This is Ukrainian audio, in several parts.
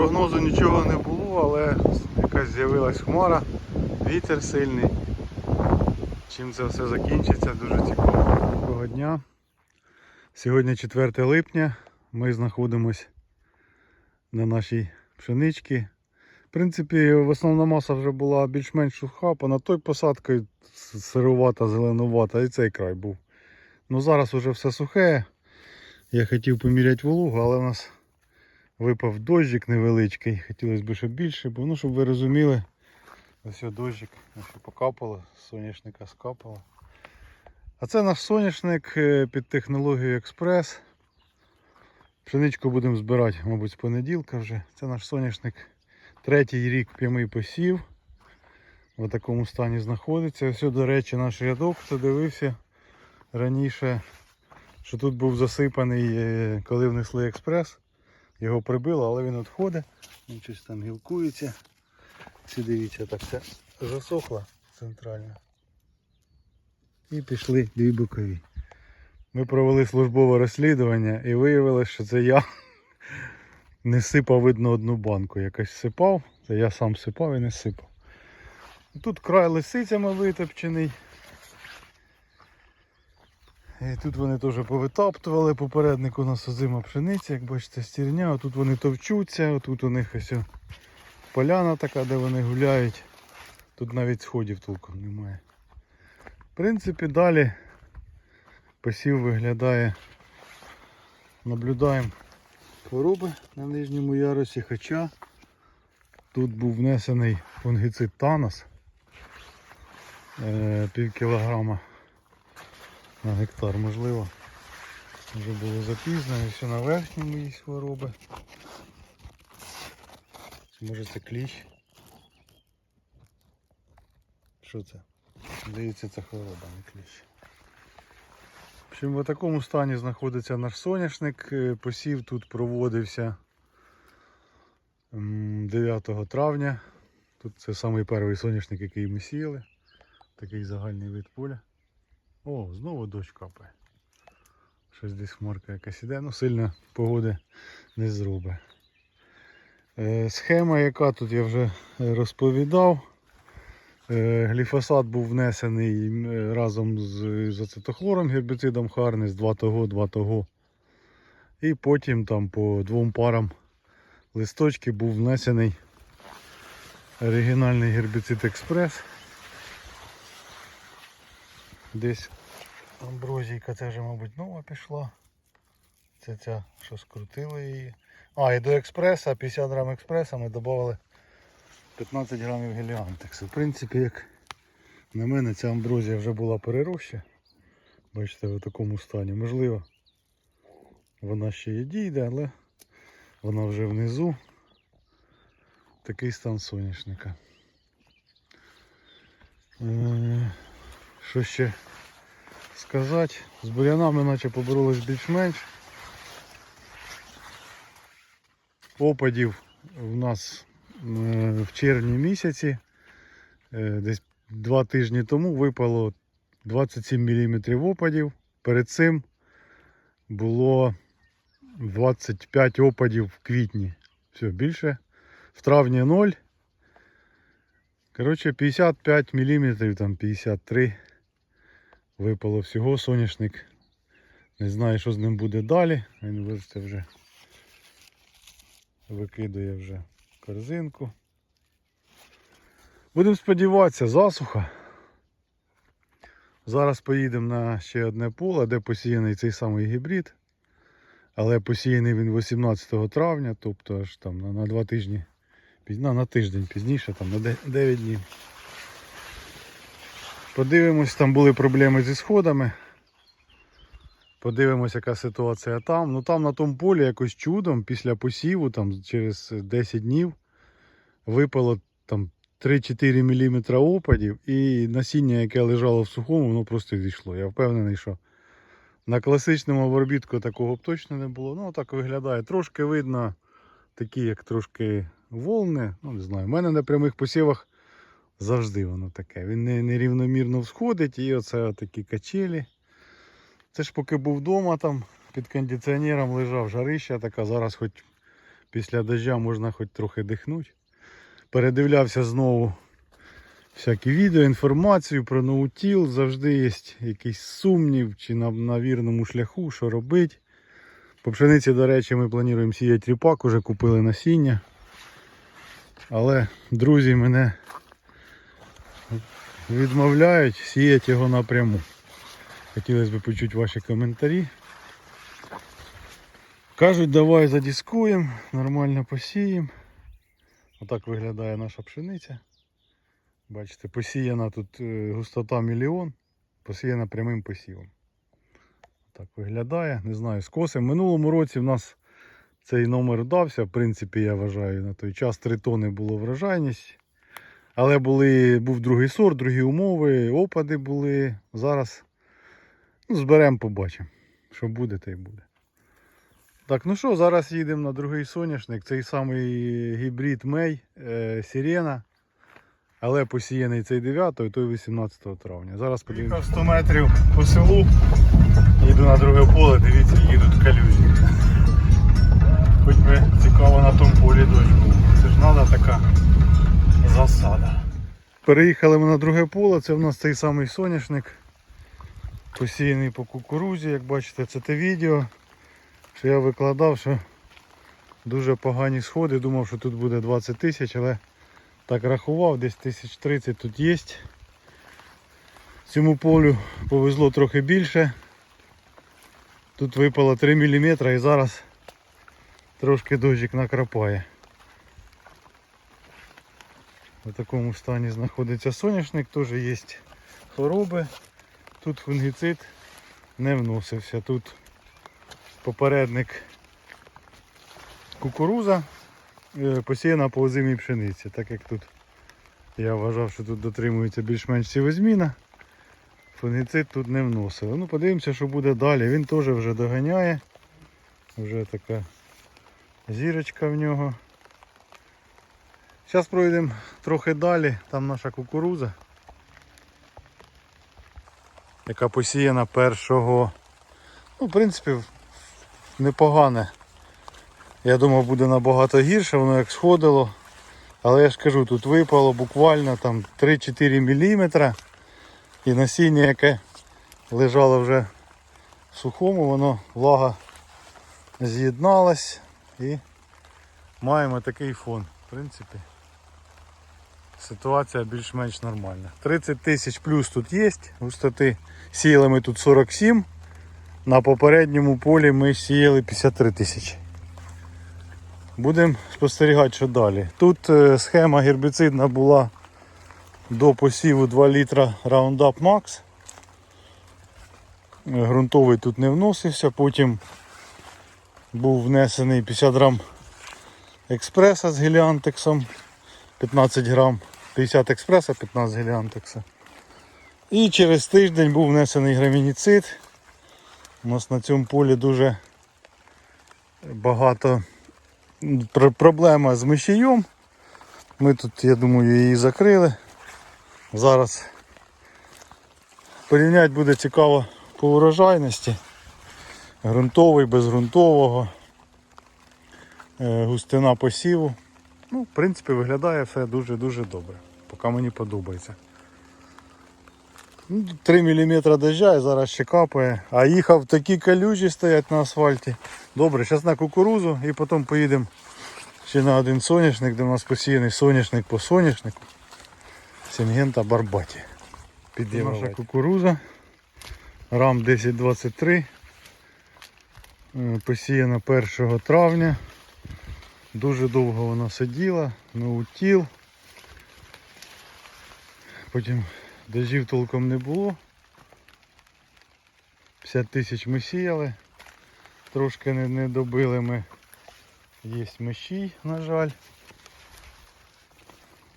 прогнозу нічого не було, але якась з'явилась хмара, вітер сильний. Чим це все закінчиться, дуже цікаво. Доброго дня. Сьогодні 4 липня. Ми знаходимось на нашій пшеничці. В принципі, основна маса вже була більш-менш суха, понад той посадкою сирувата, зеленувата, і цей край був. Ну зараз вже все сухе. Я хотів поміряти вологу, але у нас випав дощик невеличкий. Хотілося б, щоб більше, бо ну, щоб ви розуміли, ось ось дощик, покапало, соняшника скапало. А це наш соняшник е, під технологією експрес. Пшеничку будемо збирати, мабуть, з понеділка вже. Це наш соняшник. Третій рік прямий посів. В такому стані знаходиться. Ось, до речі, наш рядок, хто дивився раніше, що тут був засипаний, е, коли внесли експрес. Його прибило, але він відходить. Він щось там гілкується. Всі дивіться, так все засохло центрально. І пішли дві бокові. Ми провели службове розслідування і виявилося, що це я не сипав, видно, одну банку. Якось сипав, це я сам сипав і не сипав. Тут край лисицями витопчений. І тут вони теж повитаптували. Попередник у нас озима пшениця, як бачите, стірня. Тут вони товчуться, тут у них ось поляна така, де вони гуляють. Тут навіть сходів толком немає. В принципі, далі посів виглядає. Наблюдаємо хвороби на нижньому ярусі, хоча тут був внесений фунгіцид Танос е, пів кілограма на гектар, можливо. Вже було запізно, і все на верхньому є хвороби. Може це кліщ? Що це? Здається, це хвороба, не кліщ. В общем, в такому стані знаходиться наш соняшник. Е, Посів тут проводився 9 травня. Тут це самий перший соняшник, який ми сіяли. Такий загальний вид поля. О, знову дощ капає. Щось десь хмарка якась іде, ну сильно погоди не зробить. Е, схема, яка тут я вже розповідав. Е, гліфосат був внесений е, разом з, з ацетохлором, гербіцидом Харнес 2 того, 2 того. І потім там по двом парам листочків був внесений оригінальний гербіцид Експрес. Десь амброзійка це вже, мабуть, нова пішла. Це ця, що скрутила її. А, і до експреса, 50 грам експреса ми додали 15 грамів геліантексу. В принципі, як на мене, ця амброзія вже була перероща. Бачите, в такому стані. Можливо, вона ще і дійде, але вона вже внизу. Такий стан соняшника. Що ще сказати? З бурянами наче поборолись більш-менш. Опадів в нас е, в червні місяці, е, десь два тижні тому випало 27 мм опадів. Перед цим було 25 опадів в квітні. Все, більше. В травні 0. Коротше, 55 мм, там 53 випало всього соняшник. Не знаю, що з ним буде далі. Він бачите, вже викидує вже корзинку. Будемо сподіватися, засуха. Зараз поїдемо на ще одне поле, де посіяний цей самий гібрид. Але посіяний він 18 травня, тобто аж там на, на 2 тижні, на, на тиждень пізніше, там на 9 днів. Подивимось, там були проблеми зі сходами. Подивимось, яка ситуація там. Ну там на тому полі якось чудом після посіву, там через 10 днів випало там 3-4 мм опадів і насіння, яке лежало в сухому, воно просто зійшло. Я впевнений, що на класичному обробітку такого б точно не було. Ну так виглядає. Трошки видно такі, як трошки волни. Ну не знаю. У мене на прямих посівах завжди воно таке. Він не, нерівномірно всходить і оце такі качелі. Це ж поки був вдома там під кондиціонером лежав жарища така, зараз хоч після дождя можна хоч трохи дихнути. Передивлявся знову всякі відео, інформацію про ноутіл. Завжди є якийсь сумнів чи на, на вірному шляху, що робити. По пшениці, до речі, ми плануємо сіяти ріпак, уже купили насіння. Але друзі мене відмовляють сіяти його напряму. Хотілося б почути ваші коментарі. Кажуть, давай задіскуємо, нормально посіємо. Отак виглядає наша пшениця. Бачите, посіяна тут е, густота мільйон, посіяна прямим посівом. Так виглядає, не знаю, скосим. Минулому році в нас цей номер вдався. В принципі, я вважаю, на той час 3 тони було врожайність. Але були, був другий сорт, другі умови, опади були. Зараз ну, зберемо, побачимо. Що буде, те й буде. Так, ну що, зараз їдемо на другий соняшник. Цей самий гібрид Мей е, Сирена. Але посіяний цей 9 і той 18 травня. Зараз подивимося. 100 метрів по селу. Їду на друге поле, дивіться, їдуть калюжі. Хоч би цікаво на тому полі дощ був. Це ж треба така засада. Переїхали ми на друге поле, це в нас цей самий соняшник. Посіяний по кукурузі, як бачите, це те відео, що я викладав, що дуже погані сходи. Думав, що тут буде 20 тисяч, але так рахував, десь 1030 тут є. Цьому полю повезло трохи більше. Тут випало 3 мм і зараз трошки дощик накрапає. В такому стані знаходиться соняшник, теж є хвороби. Тут фунгіцид не вносився. Тут попередник кукуруза е, посіяна по озимій пшениці, так як тут я вважав, що тут дотримується більш-менш сівозміна. Фунгіцид тут не вносили. Ну, подивимося, що буде далі. Він теж вже доганяє. Вже така зірочка в нього. Зараз пройдемо трохи далі, там наша кукуруза, яка посіяна першого. Ну, в принципі, непогане. Я думав буде набагато гірше, воно як сходило. Але я ж кажу, тут випало буквально там 3-4 мм. І насіння, яке лежало вже в сухому, воно влага з'єдналась і маємо такий фон. В принципі, ситуація більш-менш нормальна. 30 тисяч плюс тут є, густоти сіяли ми тут 47. На попередньому полі ми сіяли 53 тисячі. Будемо спостерігати, що далі. Тут е, схема гербіцидна була до посіву 2 літра Roundup Max. Грунтовий тут не вносився, потім був внесений 50 грам експреса з геліантексом, 15 грам 50 експреса, 15 геліантекса. І через тиждень був внесений грамініцид. У нас на цьому полі дуже багато пр- проблема з мишієм. Ми тут, я думаю, її закрили. Зараз порівняти буде цікаво по урожайності. Грунтовий, без ґрунтового, е, густина посіву. Ну, в принципі, виглядає все дуже-дуже добре. Поки мені подобається. 3 мм дождя і зараз ще капає. А їхав такі калюжі стоять на асфальті. Добре, зараз на кукурузу і потім поїдемо ще на один соняшник, де у нас посіяний соняшник по соняшнику. Сінгента Барбаті. Піде наша кукуруза. Рам 1023. Е, Посіяна 1 травня. Дуже довго вона сиділа, наутіл. Потім дождів толком не було. 50 тисяч ми сіяли. Трошки не, не добили ми. Є мещій, на жаль.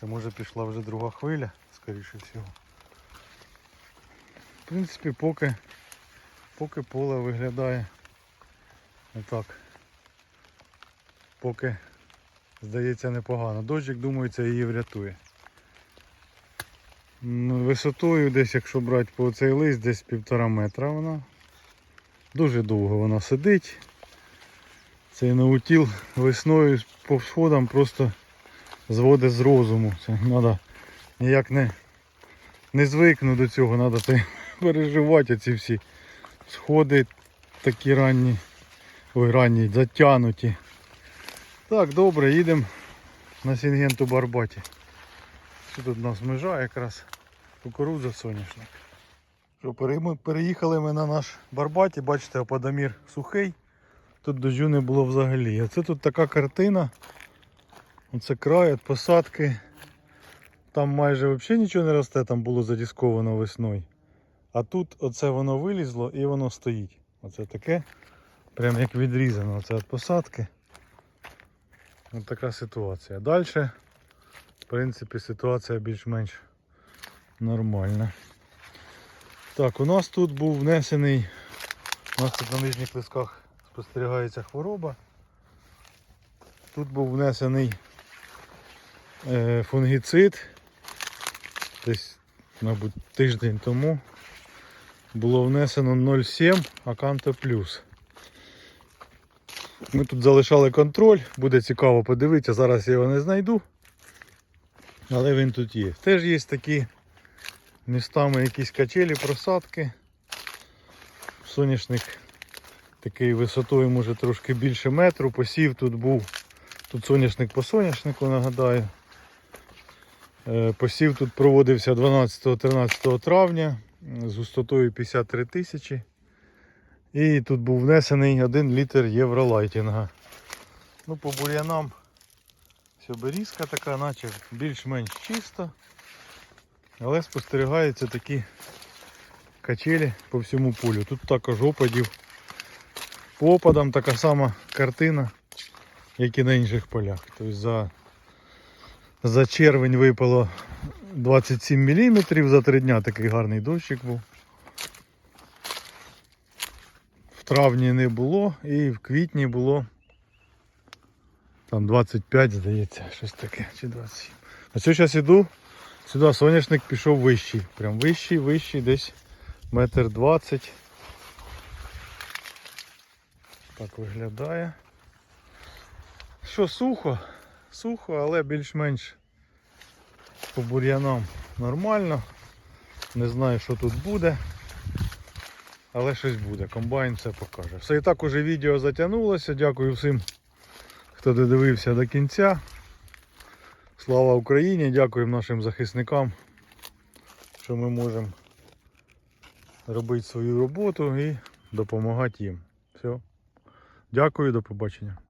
Це може пішла вже друга хвиля, скоріше всього. В принципі, поки, поки поле виглядає отак. Поки здається непогано. Дощик, думаю, це її врятує. Ну, Висотою десь, якщо брати по цей лист, десь півтора метра вона. Дуже довго вона сидить. Цей наутіл весною по сходам просто зводить з розуму. Це треба ніяк не, не звикнути до цього, треба це переживати ці всі сходи такі ранні, ой, ранні, затянуті. Так, добре, їдемо на Сінгенту Барбаті. Що тут у нас межа якраз кукурудза соняшник. Що, переїхали ми на наш Барбаті, бачите, опадомір сухий. Тут дощу не було взагалі. А це тут така картина. Оце край від посадки. Там майже взагалі нічого не росте, там було задісковано весною. А тут оце воно вилізло і воно стоїть. Оце таке. Прям як відрізано. Оце від посадки. Ось така ситуація. Далі, в принципі, ситуація більш-менш нормальна. Так, у нас тут був внесений, у нас тут на нижніх листках спостерігається хвороба. Тут був внесений е, фунгіцид. Десь, мабуть, тиждень тому було внесено 0,7 Аканто Плюс. Ми тут залишали контроль, буде цікаво подивитися, зараз я його не знайду. Але він тут є. Теж є такі містами якісь качелі, просадки. Соняшник такий висотою може трошки більше метру. Посів тут був. Тут соняшник по соняшнику, нагадаю. Е, Посів тут проводився 12-13 травня з густотою 53 тисячі. І тут був внесений 1 літр євролайтінга. Ну, по бур'янам берізка така, наче більш-менш чисто. Але спостерігаються такі качелі по всьому полю. Тут також опадів. По опадам така сама картина, як і на інших полях. Тобто за, за червень випало 27 мм, за три дня такий гарний дощик був. В травні не було і в квітні було там 25, здається, щось таке, чи 27. А що зараз іду? Сюди соняшник пішов вищий. Прям вищий, вищий, десь метр двадцять. Так виглядає. Що сухо? Сухо, але більш-менш по бур'янам нормально. Не знаю, що тут буде. Але щось буде. Комбайн все покаже. Все і так уже відео затягнулося. Дякую всім, хто додивився до кінця. Слава Україні! Дякуємо нашим захисникам, що ми можемо робити свою роботу і допомагати їм. Все. Дякую, до побачення.